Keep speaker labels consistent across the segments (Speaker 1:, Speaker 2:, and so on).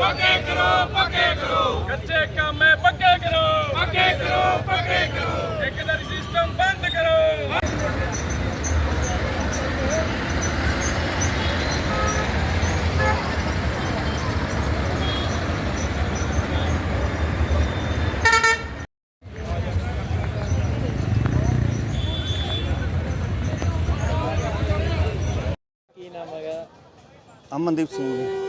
Speaker 1: ਪੱਕੇ ਕਰੋ ਪੱਕੇ ਕਰੋ। ਕੱਚੇ ਕੰਮੇ ਪੱਕੇ ਕਰੋ। ਪੱਕੇ ਕਰੋ ਪੱਕੇ ਕਰੋ। ਇੱਕਦਾਰੀ
Speaker 2: ਸਿਸਟਮ ਬੰਦ ਕਰੋ।
Speaker 3: ਅਮਨਦੀਪ ਸਿੰਘ ਜੀ।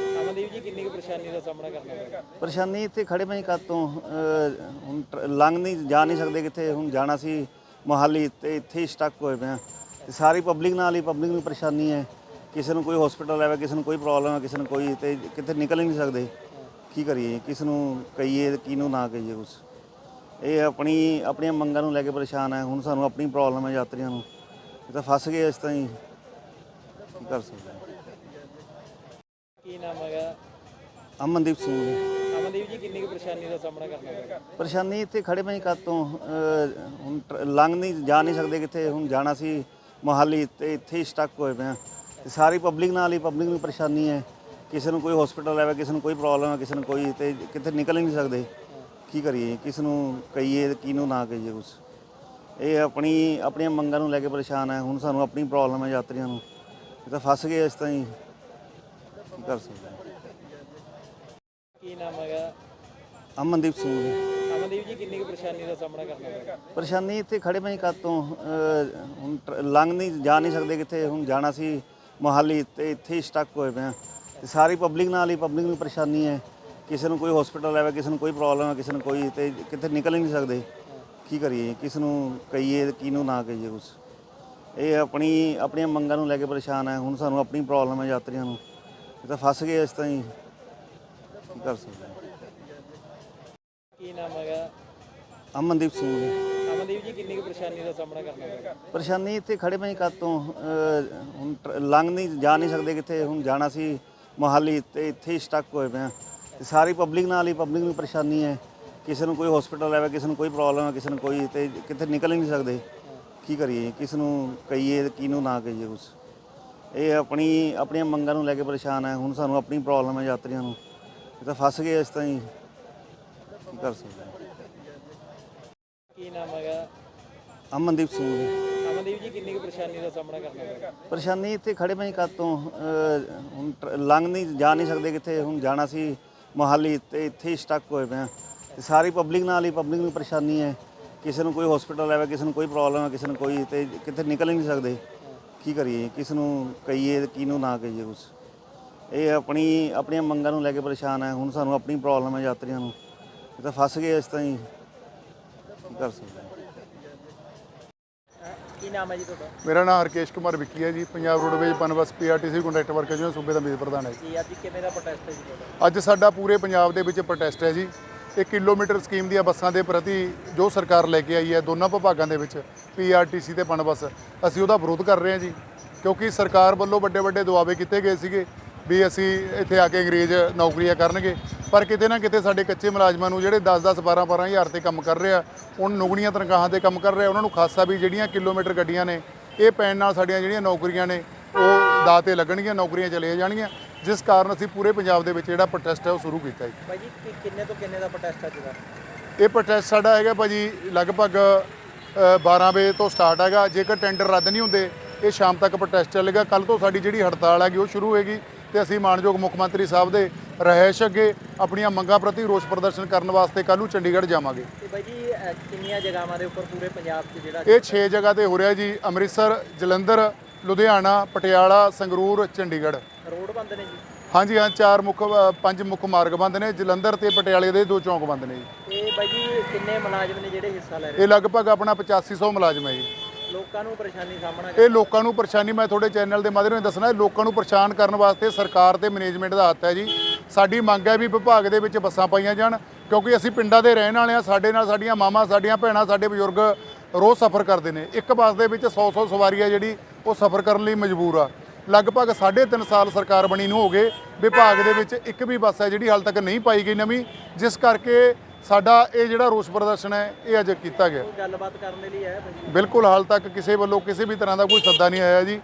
Speaker 2: ਕਿੰਨੀ ਕੁ ਪਰੇਸ਼ਾਨੀ ਦਾ ਸਾਹਮਣਾ ਕਰਨਾ ਪਿਆ
Speaker 3: ਪਰੇਸ਼ਾਨੀ ਇੱਥੇ ਖੜੇ ਪਈ ਕਦ ਤੋਂ ਅਹ, ਹੁਣ ਟਰ- ਲੰਘ ਨਹੀਂ ਜਾ ਨਹੀਂ ਸਕਦੇ ਕਿੱਥੇ। ਹੁਣ ਜਾਣਾ ਸੀ ਮੋਹਾਲੀ ਤੇ ਇੱਥੇ ਹੀ ਸਟਕ ਹੋਏ ਪਏ ਆ ਤੇ ਸਾਰੀ ਪਬਲਿਕ ਨਾਲ ਹੀ ਪਬਲਿਕ ਨੂੰ ਪਰੇਸ਼ਾਨੀ ਹੈ। ਕਿਸੇ ਨੂੰ ਕੋਈ ਹਸਪੀਟਲ ਆਵੇ ਕਿਸੇ ਨੂੰ ਕੋਈ ਪ੍ਰੋਬਲਮ ਹੈ ਕਿਸੇ ਨੂੰ ਕੋਈ ਤੇ ਕਿਤੇ ਨਿਕਲ ਹੀ ਨਹੀਂ ਸਕਦੇ। ਕੀ ਕਰੀਏ? ਕਿਸ ਨੂੰ ਕਹੀਏ ਕਿਹਨੂੰ ਨਾ ਕਹੀਏ ਕੁਛ? ਇਹ ਆਪਣੀ ਆਪਣੀਆਂ ਮੰਗਾਂ ਨੂੰ ਲੈ ਕੇ ਪਰੇਸ਼ਾਨ ਹੈ। ਹੁਣ ਸਾਨੂੰ ਆਪਣੀ ਪ੍ਰੋਬਲਮ ਹੈ ਯਾਤਰੀਆਂ ਨੂੰ। ਇਹ ਤਾਂ ਫਸ ਗਏ ਇਸ ਤਰ੍ਹਾਂ ਹੀ। ਕੀ ਕਰ ਸਕਦੇ ਹਾਂ।
Speaker 2: ਕੀ ਨਾਮ ਹੈਗਾ?
Speaker 3: ਅਮਨਦੀਪ ਸਿੰਘ ਜੀ।
Speaker 2: ਅਮਨਦੀਪ ਜੀ ਕਿੰਨੀ ਕੁ ਪਰੇਸ਼ਾਨੀ ਦਾ ਸਾਹਮਣਾ ਕਰਨਾ ਪਿਆ
Speaker 3: ਪਰੇਸ਼ਾਨੀ ਇੱਥੇ ਖੜੇ ਪਈ ਕਦ ਤੋਂ ਅਹ, ਹੁਣ ਟਰ- ਲੰਘ ਨਹੀਂ ਜਾ ਨਹੀਂ ਸਕਦੇ ਕਿੱਥੇ ਹੁਣ ਜਾਣਾ ਸੀ ਮੋਹਾਲੀ ਤੇ ਇੱਥੇ ਹੀ ਸਟਕ ਹੋਏ ਪਏ ਆ ਤੇ ਸਾਰੀ ਪਬਲਿਕ ਨਾਲ ਹੀ ਪਬਲਿਕ ਨੂੰ ਪਰੇਸ਼ਾਨੀ ਹੈ। ਕਿਸੇ ਨੂੰ ਕੋਈ ਹਸਪੀਟਲ ਆਵੇ ਕਿਸੇ ਨੂੰ ਕੋਈ ਪ੍ਰੋਬਲਮ ਹੈ ਕਿਸੇ ਨੂੰ ਕੋਈ ਤੇ ਕਿਤੇ ਨਿਕਲ ਹੀ ਨਹੀਂ ਸਕਦੇ। ਕੀ ਕਰੀਏ ਕਿਸ ਨੂੰ ਕਹੀਏ ਤੇ ਕਿਹਨੂੰ ਨਾ ਕਹੀਏ ਕੁਛ। ਇਹ ਆਪਣੀ ਆਪਣੀਆਂ ਮੰਗਾਂ ਨੂੰ ਲੈ ਕੇ ਪਰੇਸ਼ਾਨ ਹੈ। ਹੁਣ ਸਾਨੂੰ ਆਪਣੀ ਪ੍ਰੋਬਲਮ ਹੈ ਯਾਤਰੀਆਂ ਨੂੰ। ਇਹ ਤਾਂ ਫਸ ਗਏ ਇਸ ਤਰ੍ਹਾਂ ਹੀ। ਕੀ ਕਰ ਸਕਦੇ ਹਾਂ।
Speaker 2: ਕੀ ਨਾਮ ਹੈਗਾ?
Speaker 3: ਅਮਨਦੀਪ ਸਿੰਘ ਜੀ।
Speaker 2: ਅਮਨਦੀਪ ਜੀ ਕਿੰਨੀ ਕੁ ਪਰੇਸ਼ਾਨੀ ਦਾ ਸਾਹਮਣਾ ਕਰਨਾ ਪਿਆ
Speaker 3: ਪਰੇਸ਼ਾਨੀ ਇੱਥੇ ਖੜੇ ਪਈ ਕਦ ਤੋਂ ਅਹ, ਹੁਣ ਟਰ- ਲੰਘ ਨਹੀਂ ਜਾ ਨਹੀਂ ਸਕਦੇ ਕਿੱਥੇ ਹੁਣ ਜਾਣਾ ਸੀ ਮੋਹਾਲੀ ਤੇ ਇੱਥੇ ਹੀ ਸਟਕ ਹੋਏ ਪਏ ਆ। ਤੇ ਸਾਰੀ ਪਬਲਿਕ ਨਾਲ ਹੀ ਪਬਲਿਕ ਨੂੰ ਪਰੇਸ਼ਾਨੀ ਹੈ। ਕਿਸੇ ਨੂੰ ਕੋਈ ਹਸਪੀਟਲ ਆਵੇ ਕਿਸੇ ਨੂੰ ਕੋਈ ਪ੍ਰੋਬਲਮ ਹੈ ਕਿਸੇ ਨੂੰ ਕੋਈ ਤੇ ਕਿਤੇ ਨਿਕਲ ਹੀ ਨਹੀਂ ਸਕਦੇ। ਕੀ ਕਰੀਏ ਕਿਸ ਨੂੰ ਕਹੀਏ ਕਿਹਨੂੰ ਨਾ ਕਹੀਏ ਕੁਛ। ਇਹ ਆਪਣੀ ਆਪਣੀਆਂ ਮੰਗਾਂ ਨੂੰ ਲੈ ਕੇ ਪਰੇਸ਼ਾਨ ਹੈ। ਹੁਣ ਸਾਨੂੰ ਆਪਣੀ ਪ੍ਰੋਬਲਮ ਹੈ ਯਾਤਰੀਆਂ ਨੂੰ। ਇਹ ਤਾਂ ਫਸ ਗਏ ਇਸ ਤਰ੍ਹਾਂ ਹੀ। ਕਰ ਸਕਦੇ ਹਾਂ।
Speaker 2: ਕੀ ਨਾਮ ਹੈਗਾ?
Speaker 3: ਅਮਨਦੀਪ ਸਿੰਘ ਜੀ।
Speaker 2: ਅਮਨਦੀਪ ਜੀ ਕਿੰਨੀ ਕੁ ਪਰੇਸ਼ਾਨੀ ਦਾ ਸਾਹਮਣਾ ਕਰਨਾ ਪਿਆ
Speaker 3: ਪਰੇਸ਼ਾਨੀ ਇੱਥੇ ਖੜੇ ਪਈ ਕਦ ਤੋਂ। ਅਹ, ਹੁਣ ਟਰ- ਲੰਘ ਨਹੀਂ ਜਾ ਨਹੀਂ ਸਕਦੇ ਕਿੱਥੇ। ਹੁਣ ਜਾਣਾ ਸੀ ਮੋਹਾਲੀ ਤੇ ਇੱਥੇ ਹੀ ਸਟਕ ਹੋਏ ਪਏ ਆ ਤੇ ਸਾਰੀ ਪਬਲਿਕ ਨਾਲ ਹੀ ਪਬਲਿਕ ਨੂੰ ਪਰੇਸ਼ਾਨੀ ਹੈ। ਕਿਸੇ ਨੂੰ ਕੋਈ ਹਸਪੀਟਲ ਆਵੇ ਕਿਸੇ ਨੂੰ ਕੋਈ ਪ੍ਰੋਬਲਮ ਹੈ ਕਿਸੇ ਨੂੰ ਕੋਈ ਤੇ ਕਿਤੇ ਨਿਕਲ ਹੀ ਨਹੀਂ ਸਕਦੇ। ਕੀ ਕਰੀਏ? ਕਿਸ ਨੂੰ ਕਹੀਏ ਕਿਹਨੂੰ ਨਾ ਕਹੀਏ ਕੁਛ? ਇਹ ਆਪਣੀ ਆਪਣੀਆਂ ਮੰਗਾਂ ਨੂੰ ਲੈ ਕੇ ਪਰੇਸ਼ਾਨ ਹੈ। ਹੁਣ ਸਾਨੂੰ ਆਪਣੀ ਪ੍ਰੋਬਲਮ ਹੈ ਯਾਤਰੀਆਂ ਨੂੰ। ਇਹ ਤਾਂ ਫਸ ਗਏ ਇਸ ਤਰ੍ਹਾਂ ਹੀ ਕੀ ਕਰ ਸਕਦੇ ਹਾਂ।
Speaker 2: ਕੀ ਨਾਮ ਹੈਗਾ?
Speaker 3: ਅਮਨਦੀਪ ਸਿੰਘ ਜੀ।
Speaker 2: ਅਮਨਦੀਪ ਜੀ ਕਿੰਨੀ ਕੁ ਪਰੇਸ਼ਾਨੀ ਦਾ ਸਾਹਮਣਾ ਕਰਨਾ ਪਿਆ
Speaker 3: ਪਰੇਸ਼ਾਨੀ ਇੱਥੇ ਖੜੇ ਪਈ ਕਦ ਤੋਂ ਅਹ, ਹੁਣ ਟਰ- ਲੰਘ ਨਹੀਂ ਜਾ ਨਹੀਂ ਸਕਦੇ ਕਿੱਥੇ ਹੁਣ ਜਾਣਾ ਸੀ ਮੋਹਾਲੀ ਤੇ ਇੱਥੇ ਹੀ ਸਟਕ ਹੋਏ ਪਏ ਆ ਤੇ ਸਾਰੀ ਪਬਲਿਕ ਨਾਲ ਹੀ ਪਬਲਿਕ ਨੂੰ ਪਰੇਸ਼ਾਨੀ ਹੈ। ਕਿਸੇ ਨੂੰ ਕੋਈ ਹਸਪੀਟਲ ਆਵੇ ਕਿਸੇ ਨੂੰ ਕੋਈ ਪ੍ਰੋਬਲਮ ਹੈ ਕਿਸੇ ਨੂੰ ਕੋਈ ਤੇ ਕਿਤੇ ਨਿਕਲ ਹੀ ਨਹੀਂ ਸਕਦੇ। ਕੀ ਕਰੀਏ ਕਿਸ ਨੂੰ ਕਹੀਏ ਤੇ ਕਿਹਨੂੰ ਨਾ ਕਹੀਏ ਕੁਛ। ਇਹ ਆਪਣੀ ਆਪਣੀਆਂ ਮੰਗਾਂ ਨੂੰ ਲੈ ਕੇ ਪਰੇਸ਼ਾਨ ਹੈ ਹੁਣ ਸਾਨੂੰ ਆਪਣੀ ਪ੍ਰੋਬਲਮ ਹੈ ਯਾਤਰੀਆਂ ਨੂੰ। ਇਹ ਤਾਂ ਫਸ ਗਏ ਇਸ ਤਰ੍ਹਾਂ ਹੀ ਕੀ ਕਰ ਸਕਦੇ।
Speaker 2: ਕੀ ਨਾਮ ਹੈ ਜੀ ਤੁਹਾਡਾ?
Speaker 4: ਮੇਰਾ ਨਾਮ ਹਰਕੇਸ਼ ਕੁਮਾਰ ਵਿੱਕੀ ਹੈ ji. Punjab roadways Punbus PRTC conductor worker union ਸੂਬੇ ਦਾ ਮੀਤ ਪ੍ਰਧਾਨ ਹੈ ਜੀ।
Speaker 2: ਜੀ ਅੱਜ ਕਿਵੇਂ ਦਾ ਪ੍ਰੋਟੈਸਟ ਹੈ ਜੀ ਤੁਹਾਡਾ?
Speaker 4: ਅੱਜ ਸਾਡਾ ਪੂਰੇ ਪੰਜਾਬ ਦੇ ਵਿੱਚ ਪ੍ਰੋਟੈਸਟ ਹੈ ਜੀ। 1 ਕਿਲੋਮੀਟਰ ਸਕੀਮ ਦੀਆਂ ਬੱਸਾਂ ਦੇ ਪ੍ਰਤੀ ਜੋ ਸਰਕਾਰ ਲੈ ਕੇ ਆਈ ਹੈ ਦੋਨਾਂ ਵਿਭਾਗਾਂ ਦੇ ਵਿੱਚ ਪੀਆਰਟੀਸੀ ਤੇ ਪਨਬਸ ਅਸੀਂ ਉਹਦਾ ਵਿਰੋਧ ਕਰ ਰਹੇ ਹਾਂ ਜੀ। ਕਿਉਂਕਿ ਸਰਕਾਰ ਵੱਲੋਂ ਵੱਡੇ ਵੱਡੇ ਦੁਆਵੇ ਕੀਤੇ ਗਏ ਸੀਗੇ। ਵੀ ਅਸੀਂ ਇੱਥੇ ਆ ਕੇ ਅੰਗਰੇਜ਼ ਨੌਕਰੀਆਂ ਕਰਨਗੇ। ਪਰ ਕਿਤੇ ਨਾ ਕਿਤੇ ਸਾਡੇ ਕੱਚੇ ਮੁਲਾਜ਼ਮਾਂ ਨੂੰ ਜਿਹੜੇ 10-10 12-12 ਹਜ਼ਾਰ ਤੇ ਕੰਮ ਕਰ ਰਹੇ ਆ ਹੁਣ ਨੁਗਣੀਆਂ ਤਨਖਾਹਾਂ ਤੇ ਕੰਮ ਕਰ ਰਹੇ ਉਹਨਾਂ ਨੂੰ ਖਾਸਾ ਵੀ ਜਿਹੜੀਆਂ ਕਿਲੋਮੀਟਰ ਗੱਡੀਆਂ ਨੇ ਇਹ ਪੈਣ ਨਾਲ ਸਾਡੀਆਂ ਜਿਹੜੀਆਂ ਨੌਕਰੀਆਂ ਨੇ ਉਹ ਦਾਅ ਤੇ ਲੱਗਣਗੀਆਂ ਨੌਕਰੀਆਂ ਚਲੇ ਜਾਣਗੀਆਂ। ਜਿਸ ਕਾਰਨ ਅਸੀਂ ਪੂਰੇ ਪੰਜਾਬ ਦੇ ਵਿੱਚ ਜਿਹੜਾ ਪ੍ਰੋਟੈਸਟ ਹੈ ਉਹ ਸ਼ੁਰੂ ਕੀਤਾ ਜੀ।
Speaker 2: ਭਾਈ ਜੀ ਕਿੰਨੇ ਤੋਂ ਕਿੰਨੇ ਦਾ ਪ੍ਰੋਟੈਸਟ ਅੱਜ ਦਾ?
Speaker 4: ਇਹ ਪ੍ਰੋਟੈਸਟ ਸਾਡਾ ਹੈਗਾ ਭਾਜੀ ਲਗਭਗ ਅ, 12 ਵਜੇ ਤੋਂ ਸਟਾਰਟ ਹੈਗਾ। ਜੇਕਰ ਟੈਂਡਰ ਰੱਦ ਨਹੀਂ ਹੁੰਦੇ ਇਹ ਸ਼ਾਮ ਤੱਕ ਪ੍ਰੋਟੈਸਟ ਚੱਲੇਗਾ। ਕੱਲ ਤੋਂ ਸਾਡੀ ਜਿਹੜੀ ਹੜਤਾਲ ਹੈਗੀ ਉਹ ਸ਼ੁਰੂ ਹੋਏਗੀ। ਤੇ ਅਸੀਂ ਮਾਨਯੋਗ ਮੁੱਖ ਮੰਤਰੀ ਸਾਹਿਬ ਦੇ ਰਹਿਸ਼ ਅੱਗੇ ਆਪਣੀਆਂ ਮੰਗਾਂ ਪ੍ਰਤੀ ਰੋਸ ਪ੍ਰਦਰਸ਼ਨ ਕਰਨ ਵਾਸਤੇ ਕੱਲੂ ਚੰਡੀਗੜ੍ਹ ਜਾਵਾਂਗੇ।
Speaker 2: ਤੇ ਬਾਈ ਜੀ ਕਿੰਨੀਆਂ ਜਗ੍ਹਾਵਾਂ ਦੇ ਉੱਪਰ ਪੂਰੇ ਪੰਜਾਬ 'ਚ ਜਿਹੜਾ
Speaker 4: ਇਹ 6 ਜਗ੍ਹਾ ਤੇ ਹੋ ਰਿਹਾ ਜੀ ਅੰਮ੍ਰਿਤਸਰ ਜਲੰਧਰ ਲੁਧਿਆਣਾ ਪਟਿਆਲਾ ਸੰਗਰੂਰ ਚੰਡੀਗੜ੍ਹ।
Speaker 2: ਰੋਡ ਬੰਦ ਨੇ ਜੀ?
Speaker 4: ਹਾਂਜੀ ਹਾਂ ਚਾਰ ਮੁੱਖ ਪੰਜ ਮੁੱਖ ਮਾਰਗ ਬੰਦ ਨੇ ਜਲੰਧਰ ਤੇ ਪਟਿਆਲੇ ਦੇ ਦੋ ਚੌਂਕ ਬੰਦ ਨੇ ਜੀ।
Speaker 2: ਇਹ ਬਾਈ ਜੀ ਕਿੰਨੇ ਮੁਲਾਜ਼ਮ ਨੇ ਜਿਹੜੇ ਹਿੱਸਾ ਲੈ ਰਹੇ?
Speaker 4: ਇਹ ਲਗਭਗ ਆਪਣਾ 8500 ਮੁਲਾਜ਼ਮ ਹੈ ਜੀ।
Speaker 2: ਲੋਕਾਂ ਨੂੰ ਪਰੇਸ਼ਾਨੀ ਸਾਹਮਣਾ
Speaker 4: ਇਹ ਲੋਕਾਂ ਨੂੰ ਪਰੇਸ਼ਾਨੀ, ਮੈਂ ਤੁਹਾਡੇ ਚੈਨਲ ਦੇ ਮਾਧਿਅਮ ਨਾਲ ਦੱਸਣਾ, ਇਹ ਲੋਕਾਂ ਨੂੰ ਪਰੇਸ਼ਾਨ ਕਰਨ ਵਾਸਤੇ ਸਰਕਾਰ ਤੇ ਮੈਨੇਜਮੈਂਟ ਦਾ ਹੱਥ ਹੈ ਜੀ। ਸਾਡੀ ਮੰਗ ਹੈ ਵੀ ਵਿਭਾਗ ਦੇ ਵਿੱਚ ਬੱਸਾਂ ਪਾਈਆਂ ਜਾਣ, ਕਿਉਂਕਿ ਅਸੀਂ ਪਿੰਡਾਂ ਦੇ ਰਹਿਣ ਵਾਲੇ ਆ ਸਾਡੇ ਨਾਲ ਸਾਡੀਆਂ ਮਾਵਾਂ ਸਾਡੀਆਂ ਭੈਣਾਂ, ਸਾਡੇ ਬਜ਼ੁਰਗ ਰੋਜ਼ ਸਫ਼ਰ ਕਰਦੇ ਨੇ। ਇੱਕ ਬੱਸ ਦੇ ਵਿੱਚ 100-100 ਸਵਾਰੀ ਆ ਜਿਹੜੀ, ਉਹ ਸਫ਼ਰ ਕਰਨ ਲਈ ਮਜਬੂਰ ਆ। ਲਗਭਗ 3.5 ਸਾਲ ਸਰਕਾਰ ਬਣੀ ਨੂੰ ਹੋ ਗਏ ਵਿਭਾਗ ਦੇ ਵਿੱਚ ਇੱਕ ਵੀ ਬੱਸ ਹੈ ਜਿਹੜੀ ਹਾਲ ਤੱਕ ਨਹੀਂ ਪਾਈ ਗਈ ਨਵੀਂ ਜਿਸ ਕਰਕੇ ਸਾਡਾ ਇਹ ਜਿਹੜਾ ਰੋਸ ਪ੍ਰਦਰਸ਼ਨ ਹੈ ਇਹ ਅੱਜ ਕੀਤਾ ਗਿਆ।
Speaker 2: ਗੱਲਬਾਤ ਕਰਨ ਦੇ ਲਈ ਆਇਆ
Speaker 4: ਬਿਲਕੁਲ ਹਾਲ ਤੱਕ ਕਿਸੇ ਵੱਲੋਂ ਕਿਸੇ ਵੀ ਤਰ੍ਹਾਂ ਦਾ ਕੋਈ ਸੱਦਾ ਨਹੀਂ ਆਇਆ ਜੀ।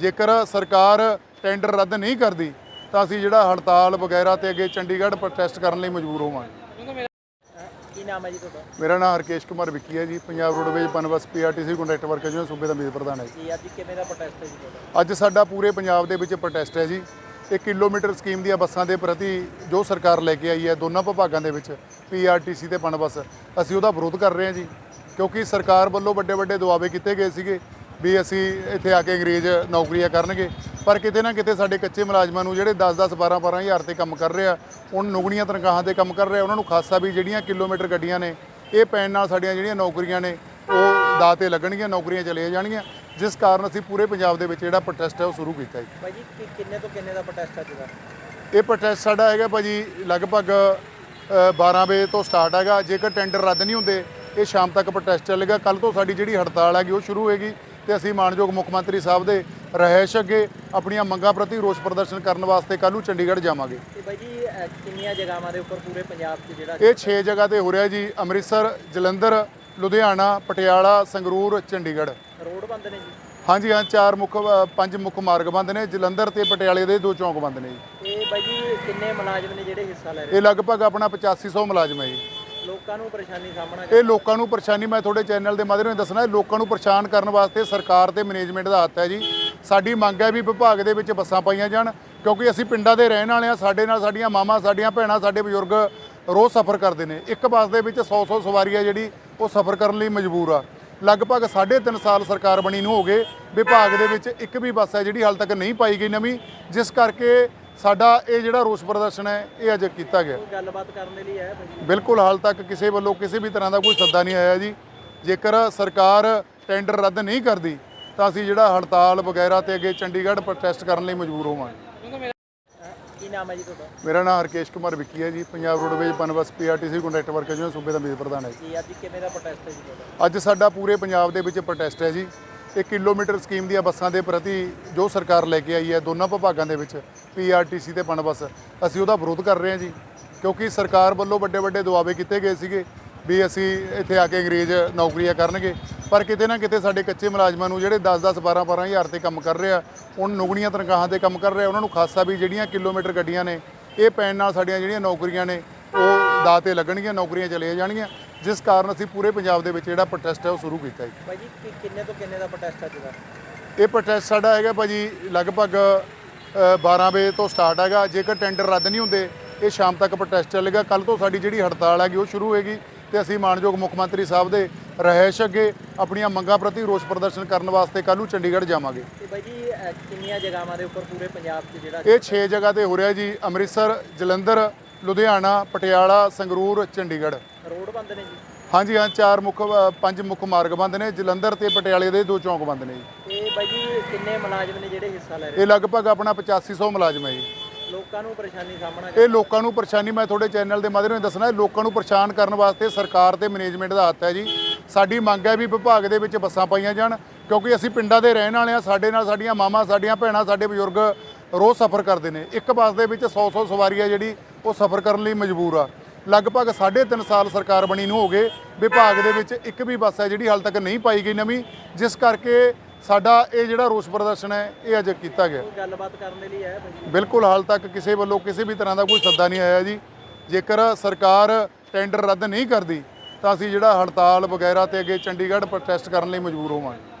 Speaker 4: ਜੇਕਰ ਸਰਕਾਰ ਟੈਂਡਰ ਰੱਦ ਨਹੀਂ ਕਰਦੀ ਤਾਂ ਅਸੀਂ ਜਿਹੜਾ ਹੜਤਾਲ ਵਗੈਰਾ ਤੇ ਅੱਗੇ ਚੰਡੀਗੜ੍ਹ ਪ੍ਰੋਟੈਸਟ ਕਰਨ ਲਈ ਮਜਬੂਰ ਹੋਵਾਂਗੇ।
Speaker 2: ਕੀ ਨਾਮ ਹੈ ਜੀ ਤੁਹਾਡਾ?
Speaker 4: ਮੇਰਾ ਨਾਮ ਹਰਕੇਸ਼ ਕੁਮਾਰ ਵਿੱਕੀ ਹੈ ji. Punjab roadways Punbus PRTC conductor worker union ਸੂਬੇ ਦਾ ਮੀਤ ਪ੍ਰਧਾਨ ਹੈ ਜੀ।
Speaker 2: ਜੀ ਅੱਜ ਕਿਵੇਂ ਦਾ ਪ੍ਰੋਟੈਸਟ ਹੈ ਜੀ ਤੁਹਾਡਾ?
Speaker 4: ਅੱਜ ਸਾਡਾ ਪੂਰੇ ਪੰਜਾਬ ਦੇ ਵਿੱਚ ਪ੍ਰੋਟੈਸਟ ਹੈ ਜੀ। ਇਹ ਕਿਲੋਮੀਟਰ ਸਕੀਮ ਦੀਆਂ ਬੱਸਾਂ ਦੇ ਪ੍ਰਤੀ ਜੋ ਸਰਕਾਰ ਲੈ ਕੇ ਆਈ ਹੈ ਦੋਨਾਂ ਵਿਭਾਗਾਂ ਦੇ ਵਿੱਚ ਪੀਆਰਟੀਸੀ ਤੇ ਪਨਬਸ ਅਸੀਂ ਉਹਦਾ ਵਿਰੋਧ ਕਰ ਰਹੇ ਹਾਂ ਜੀ। ਕਿਉਂਕਿ ਸਰਕਾਰ ਵੱਲੋਂ ਵੱਡੇ ਵੱਡੇ ਦੁਆਵੇ ਕੀਤੇ ਗਏ ਸੀਗੇ। ਵੀ ਅਸੀਂ ਇੱਥੇ ਆ ਕੇ ਅੰਗਰੇਜ਼ ਨੌਕਰੀਆਂ ਕਰਨਗੇ। ਪਰ ਕਿਤੇ ਨਾ ਕਿਤੇ ਸਾਡੇ ਕੱਚੇ ਮੁਲਾਜ਼ਮਾਂ ਨੂੰ ਜਿਹੜੇ 10-10 12-12 ਹਜ਼ਾਰ ਤੇ ਕੰਮ ਕਰ ਰਹੇ ਆ ਉਹਨਾਂ ਨੁਗਣੀਆਂ ਤਨਖਾਹਾਂ ਤੇ ਕੰਮ ਕਰ ਰਹੇ ਉਹਨਾਂ ਨੂੰ ਖਾਸਾ ਵੀ ਜਿਹੜੀਆਂ ਕਿਲੋਮੀਟਰ ਗੱਡੀਆਂ ਨੇ ਇਹ ਪੈਣ ਨਾਲ ਸਾਡੀਆਂ ਜਿਹੜੀਆਂ ਨੌਕਰੀਆਂ ਨੇ ਉਹ ਦਾਅ ਤੇ ਲੱਗਣਗੀਆਂ ਨੌਕਰੀਆਂ ਚਲੀਆਂ ਜਾਣਗੀਆਂ। ਜਿਸ ਕਾਰਨ ਅਸੀਂ ਪੂਰੇ ਪੰਜਾਬ ਦੇ ਵਿੱਚ ਜਿਹੜਾ ਪ੍ਰੋਟੈਸਟ ਹੈ ਉਹ ਸ਼ੁਰੂ ਕੀਤਾ ਜੀ।
Speaker 2: ਭਾਈ ਜੀ ਕਿ- ਕਿੰਨੇ ਤੋਂ ਕਿੰਨੇ ਦਾ ਪ੍ਰੋਟੈਸਟ ਅੱਜ ਦਾ
Speaker 4: ਇਹ ਪ੍ਰੋਟੈਸਟ ਸਾਡਾ ਹੈਗਾ ਭਾਜੀ ਲਗਭਗ ਅ, 12 ਵਜੇ ਤੋਂ ਸਟਾਰਟ ਹੈਗਾ। ਜੇਕਰ ਟੈਂਡਰ ਰੱਦ ਨਹੀਂ ਹੁੰਦੇ ਇਹ ਸ਼ਾਮ ਤੱਕ ਪ੍ਰੋਟੈਸਟ ਚੱਲੇਗਾ। ਕੱਲ ਤੋਂ ਸਾਡੀ ਜਿਹੜੀ ਹੜਤਾਲ ਹੈਗੀ ਉਹ ਸ਼ੁਰੂ ਹੋਏਗੀ। ਤੇ ਅਸੀਂ ਮਾਨਯੋਗ ਮੁੱਖ ਮੰਤਰੀ ਸਾਹਿਬ ਦੇ ਰਹਿਸ਼ ਅੱਗੇ ਆਪਣੀਆਂ ਮੰਗਾਂ ਪ੍ਰਤੀ ਰੋਸ ਪ੍ਰਦਰਸ਼ਨ ਕਰਨ ਵਾਸਤੇ ਕੱਲ ਨੂੰ ਚੰਡੀਗੜ੍ਹ ਜਾਵਾਂਗੇ।
Speaker 2: ਤੇ ਬਾਈ ਜੀ ਕਿੰਨੀਆਂ ਜਗ੍ਹਾਵਾਂ ਦੇ ਉੱਪਰ ਪੂਰੇ ਪੰਜਾਬ 'ਚ ਜਿਹੜਾ
Speaker 4: ਇਹ 6 ਜਗ੍ਹਾ ਤੇ ਹੋ ਰਿਹਾ ਜੀ ਅੰਮ੍ਰਿਤਸਰ ਜਲੰਧਰ ਲੁਧਿਆਣਾ ਪਟਿਆਲਾ ਸੰਗਰੂਰ ਚੰਡੀਗੜ੍ਹ।
Speaker 2: ਰੋਡ ਬੰਦ ਨੇ ਜੀ?
Speaker 4: ਹਾਂਜੀ ਹਾਂ ਚਾਰ ਮੁੱਖ ਪੰਜ ਮੁੱਖ ਮਾਰਗ ਬੰਦ ਨੇ ਜਲੰਧਰ ਤੇ ਪਟਿਆਲੇ ਦੇ ਦੋ ਚੌਂਕ ਬੰਦ ਨੇ ਜੀ।
Speaker 2: ਇਹ ਬਾਈ ਜੀ ਕਿੰਨੇ ਮੁਲਾਜ਼ਮ ਨੇ ਜਿਹੜੇ ਹਿੱਸਾ ਲੈ ਰਹੇ?
Speaker 4: ਇਹ ਲਗਭਗ ਆਪਣਾ 8500 ਮੁਲਾਜ਼ਮ ਹੈ ਜੀ।
Speaker 2: ਲੋਕਾਂ ਨੂੰ ਪਰੇਸ਼ਾਨੀ ਸਾਹਮਣਾ
Speaker 4: ਇਹ ਲੋਕਾਂ ਨੂੰ ਪਰੇਸ਼ਾਨੀ ਮੈਂ ਤੁਹਾਡੇ ਚੈਨਲ ਦੇ ਮਾਧਿਅਮ ਨਾਲ ਦੱਸਣਾ ਲੋਕਾਂ ਨੂੰ ਪਰੇਸ਼ਾਨ ਕਰਨ ਵਾਸਤੇ ਸਰਕਾਰ ਤੇ ਮੈਨੇਜਮੈਂਟ ਦਾ ਹੱਥ ਹੈ ਜੀ। ਸਾਡੀ ਮੰਗ ਹੈ ਵੀ ਵਿਭਾਗ ਦੇ ਵਿੱਚ ਬੱਸਾਂ ਪਾਈਆਂ ਜਾਣ ਕਿਉਂਕਿ ਅਸੀਂ ਪਿੰਡਾਂ ਦੇ ਰਹਿਣ ਵਾਲੇ ਆ ਸਾਡੇ ਨਾਲ ਸਾਡੀਆਂ ਮਾਵਾਂ ਸਾਡੀਆਂ ਭੈਣਾਂ ਸਾਡੇ ਬਜ਼ੁਰਗ ਰੋਜ਼ ਸਫ਼ਰ ਕਰਦੇ ਨੇ। ਇੱਕ ਬੱਸ ਦੇ ਵਿੱਚ 100-100 ਸਵਾਰੀ ਹੈ ਜਿਹੜੀ ਉਹ ਸਫ਼ਰ ਕਰਨ ਲਈ ਮਜਬੂਰ ਆ। ਲਗਭਗ 3.5 ਸਾਲ ਸਰਕਾਰ ਬਣੀ ਨੂੰ ਹੋ ਗਏ ਵਿਭਾਗ ਦੇ ਵਿੱਚ ਇੱਕ ਵੀ ਬੱਸ ਹੈ ਜਿਹੜੀ ਹਾਲ ਤੱਕ ਨਹੀਂ ਪਾਈ ਗਈ ਨਵੀਂ ਜਿਸ ਕਰਕੇ ਸਾਡਾ ਇਹ ਜਿਹੜਾ ਰੋਸ ਪ੍ਰਦਰਸ਼ਨ ਹੈ ਇਹ ਅੱਜ ਕੀਤਾ ਗਿਆ।
Speaker 2: ਗੱਲਬਾਤ ਕਰਨ ਦੇ ਲਈ ਜੀ
Speaker 4: ਬਿਲਕੁਲ ਹਾਲ ਤੱਕ ਕਿਸੇ ਵੱਲੋਂ ਕਿਸੇ ਵੀ ਤਰ੍ਹਾਂ ਦਾ ਕੋਈ ਸੱਦਾ ਨਹੀਂ ਆਇਆ ਜੀ। ਜੇਕਰ ਸਰਕਾਰ ਟੈਂਡਰ ਰੱਦ ਨਹੀਂ ਕਰਦੀ ਤਾਂ ਅਸੀਂ ਜਿਹੜਾ ਹੜਤਾਲ ਵਗੈਰਾ ਤੇ ਅੱਗੇ ਚੰਡੀਗੜ੍ਹ ਪ੍ਰੋਟੈਸਟ ਕਰਨ ਲਈ ਮਜਬੂਰ ਹੋਵਾਂਗੇ।
Speaker 2: ਕੀ ਨਾਮ ਹੈ ਜੀ ਤੁਹਾਡਾ?
Speaker 4: ਮੇਰਾ ਨਾਮ ਹਰਕੇਸ਼ ਕੁਮਾਰ ਵਿੱਕੀ ਹੈ ji. Punjab roadways Punbus PRTC conductor worker union ਸੂਬੇ ਦਾ ਮੀਤ ਪ੍ਰਧਾਨ ਹੈ ਜੀ।
Speaker 2: ਜੀ ਅੱਜ ਕਿਵੇਂ ਦਾ ਪ੍ਰੋਟੈਸਟ ਹੈ ਜੀ ਤੁਹਾਡਾ?
Speaker 4: ਅੱਜ ਸਾਡਾ ਪੂਰੇ ਪੰਜਾਬ ਦੇ ਵਿੱਚ ਪ੍ਰੋਟੈਸਟ ਹੈ ਜੀ। ਇਹ ਕਿਲੋਮੀਟਰ ਸਕੀਮ ਦੀਆਂ ਬੱਸਾਂ ਦੇ ਪ੍ਰਤੀ ਜੋ ਸਰਕਾਰ ਲੈ ਕੇ ਆਈ ਹੈ, ਦੋਨਾਂ ਵਿਭਾਗਾਂ ਦੇ ਵਿੱਚ ਪੀਆਰਟੀਸੀ ਤੇ ਪਨਬਸ ਅਸੀਂ ਉਹਦਾ ਵਿਰੋਧ ਕਰ ਰਹੇ ਹਾਂ ਜੀ। ਕਿਉਂਕਿ ਸਰਕਾਰ ਵੱਲੋਂ ਵੱਡੇ ਵੱਡੇ ਦੁਆਵੇ ਕੀਤੇ ਗਏ ਸੀਗੇ ਵੀ ਅਸੀਂ ਇੱਥੇ ਆ ਕੇ ਅੰਗਰੇਜ਼ ਨੌਕਰੀਆਂ ਕਰਨਗੇ। ਪਰ ਕਿਤੇ ਨਾ ਕਿਤੇ ਸਾਡੇ ਕੱਚੇ ਮੁਲਾਜ਼ਮਾਂ ਨੂੰ ਜਿਹੜੇ 10-10 12-12 ਹਜ਼ਾਰ ਤੇ ਕੰਮ ਕਰ ਰਹੇ ਆ ਉਹਨਾਂ ਨੁਗਣੀਆਂ ਤਨਖਾਹਾਂ ਤੇ ਕੰਮ ਕਰ ਰਹੇ ਆ ਉਹਨਾਂ ਨੂੰ ਖਾਸਾ ਵੀ ਜਿਹੜੀਆਂ ਕਿਲੋਮੀਟਰ ਗੱਡੀਆਂ ਨੇ, ਇਹ ਪੈਣ ਨਾਲ ਸਾਡੀਆਂ ਜਿਹੜੀਆਂ ਨੌਕਰੀਆਂ ਨੇ, ਉਹ ਦਾਅ ਤੇ ਲੱਗਣਗੀਆਂ, ਨੌਕਰੀਆਂ ਚਲੀਆਂ ਜਾਣਗੀਆਂ। ਜਿਸ ਕਾਰਨ ਅਸੀਂ ਪੂਰੇ ਪੰਜਾਬ ਦੇ ਵਿੱਚ ਜਿਹੜਾ ਪ੍ਰੋਟੈਸਟ ਹੈ ਉਹ ਸ਼ੁਰੂ ਕੀਤਾ ਜੀ।
Speaker 2: ਭਾਈ ਕਿੰਨੇ ਤੋਂ ਕਿੰਨੇ ਦਾ ਪ੍ਰੋਟੈਸਟ ਅੱਜ ਦਾ?
Speaker 4: ਇਹ ਪ੍ਰੋਟੈਸਟ ਸਾਡਾ ਹੈਗਾ ਭਾਜੀ ਲਗਭਗ ਅ, 12 ਵਜੇ ਤੋਂ ਸਟਾਰਟ ਹੈਗਾ। ਜੇਕਰ ਟੈਂਡਰ ਰੱਦ ਨਹੀਂ ਹੁੰਦੇ ਇਹ ਸ਼ਾਮ ਤੱਕ ਪ੍ਰੋਟੈਸਟ ਚੱਲੇਗਾ। ਕੱਲ ਤੋਂ ਸਾਡੀ ਜਿਹੜੀ ਹੜਤਾਲ ਹੈਗੀ ਉਹ ਸ਼ੁਰੂ ਹੋਏਗੀ ਤੇ ਅਸੀਂ ਮਾਨਯੋਗ ਮੁੱਖ ਮੰਤਰੀ ਸਾਹਿਬ ਦੇ ਰਹਿائش ਅੱਗੇ ਆਪਣੀਆਂ ਮੰਗਾਂ ਪ੍ਰਤੀ ਰੋਸ ਪ੍ਰਦਰਸ਼ਨ ਕਰਨ ਵਾਸਤੇ ਕੱਲ੍ਹ ਨੂੰ ਚੰਡੀਗੜ੍ਹ ਜਾਵਾਂਗੇ।
Speaker 2: ਤੇ ਭਾਈ ਜੀ ਕਿੰਨੀਆਂ ਜਗ੍ਹਾਵਾਂ ਦੇ ਉੱਪਰ ਪੂਰੇ ਪੰਜਾਬ 'ਚ ਜਿਹੜਾ
Speaker 4: ਇਹ 6 ਜਗ੍ਹਾ ਤੇ ਹੋ ਰਿਹਾ ਜੀ ਅੰਮ੍ਰਿਤਸਰ ਜਲੰਧਰ ਲੁਧਿਆਣਾ ਪਟਿਆਲਾ ਸੰਗਰੂਰ ਚੰਡੀਗੜ੍ਹ।
Speaker 2: ਬੰਦ ਨੇ ਜੀ।
Speaker 4: ਹਾਂਜੀ ਹਾਂ ਚਾਰ ਮੁੱਖ ਪੰਜ ਮੁੱਖ ਮਾਰਗ ਬੰਦ ਨੇ ਜਲੰਧਰ ਤੇ ਪਟਿਆਲੇ ਦੇ ਦੋ ਚੌਂਕ ਬੰਦ ਨੇ ਜੀ।
Speaker 2: ਤੇ ਭਾਈ ਜੀ ਕਿੰਨੇ ਮੁਲਾਜ਼ਮ ਨੇ ਜਿਹੜੇ ਹਿੱਸਾ ਲੈ ਰਹੇ?
Speaker 4: ਇਹ ਲਗਭਗ ਆਪਣਾ 8500 ਮੁਲਾਜ਼ਮ ਹੈ ਜੀ।
Speaker 2: ਲੋਕਾਂ ਨੂੰ ਪਰੇਸ਼ਾਨੀ ਸਾਹਮਣਾ
Speaker 4: ਇਹ ਲੋਕਾਂ ਨੂੰ ਪਰੇਸ਼ਾਨੀ ਮੈਂ ਤੁਹਾਡੇ ਚੈਨਲ ਦੇ ਮਾਧਿਅਮ ਨਾਲ ਦੱਸਣਾ ਲੋਕਾਂ ਨੂੰ ਪਰੇਸ਼ਾਨ ਕਰਨ ਵਾਸਤੇ ਸਰਕਾਰ ਤੇ ਮੈਨੇਜਮੈਂਟ ਦਾ ਹੱਥ ਹੈ ਜੀ। ਸਾਡੀ ਮੰਗ ਹੈ ਵੀ ਵਿਭਾਗ ਦੇ ਵਿੱਚ ਬੱਸਾਂ ਪਾਈਆਂ ਜਾਣ ਕਿਉਂਕਿ ਅਸੀਂ ਪਿੰਡਾਂ ਦੇ ਰਹਿਣ ਵਾਲੇ ਆ ਸਾਡੇ ਨਾਲ ਸਾਡੀਆਂ ਮਾਵਾਂ ਸਾਡੀਆਂ ਭੈਣਾਂ ਸਾਡੇ ਬਜ਼ੁਰਗ ਰੋਜ਼ ਸਫ਼ਰ ਕਰਦੇ ਨੇ। ਇੱਕ ਬੱਸ ਦੇ ਵਿੱਚ 100-100 ਸਵਾਰੀ ਹੈ ਜਿਹੜੀ ਉਹ ਸਫ਼ਰ ਕਰਨ ਲਈ ਮਜਬੂਰ ਆ। ਲਗਭਗ 3.5 ਸਾਲ ਸਰਕਾਰ ਬਣੀ ਨੂੰ ਹੋ ਗਏ ਵਿਭਾਗ ਦੇ ਵਿੱਚ ਇੱਕ ਵੀ ਬੱਸ ਹੈ ਜਿਹੜੀ ਹਾਲ ਤੱਕ ਨਹੀਂ ਪਾਈ ਗਈ ਨਵੀਂ ਜਿਸ ਕਰਕੇ ਸਾਡਾ ਇਹ ਜਿਹੜਾ ਰੋਸ ਪ੍ਰਦਰਸ਼ਨ ਹੈ ਇਹ ਅੱਜ ਕੀਤਾ ਗਿਆ।
Speaker 2: ਗੱਲਬਾਤ ਕਰਨ ਦੇ ਲਈ ਜੀ
Speaker 4: ਬਿਲਕੁਲ ਹਾਲ ਤੱਕ ਕਿਸੇ ਵੱਲੋਂ ਕਿਸੇ ਵੀ ਤਰ੍ਹਾਂ ਦਾ ਕੋਈ ਸੱਦਾ ਨਹੀਂ ਆਇਆ ਜੀ। ਜੇਕਰ ਸਰਕਾਰ ਟੈਂਡਰ ਰੱਦ ਨਹੀਂ ਕਰਦੀ ਤਾਂ ਅਸੀਂ ਜਿਹੜਾ ਹੜਤਾਲ ਵਗੈਰਾ ਤੇ ਅੱਗੇ ਚੰਡੀਗੜ੍ਹ ਪ੍ਰੋਟੈਸਟ ਕਰਨ ਲਈ ਮਜਬੂਰ ਹੋਵਾਂਗੇ।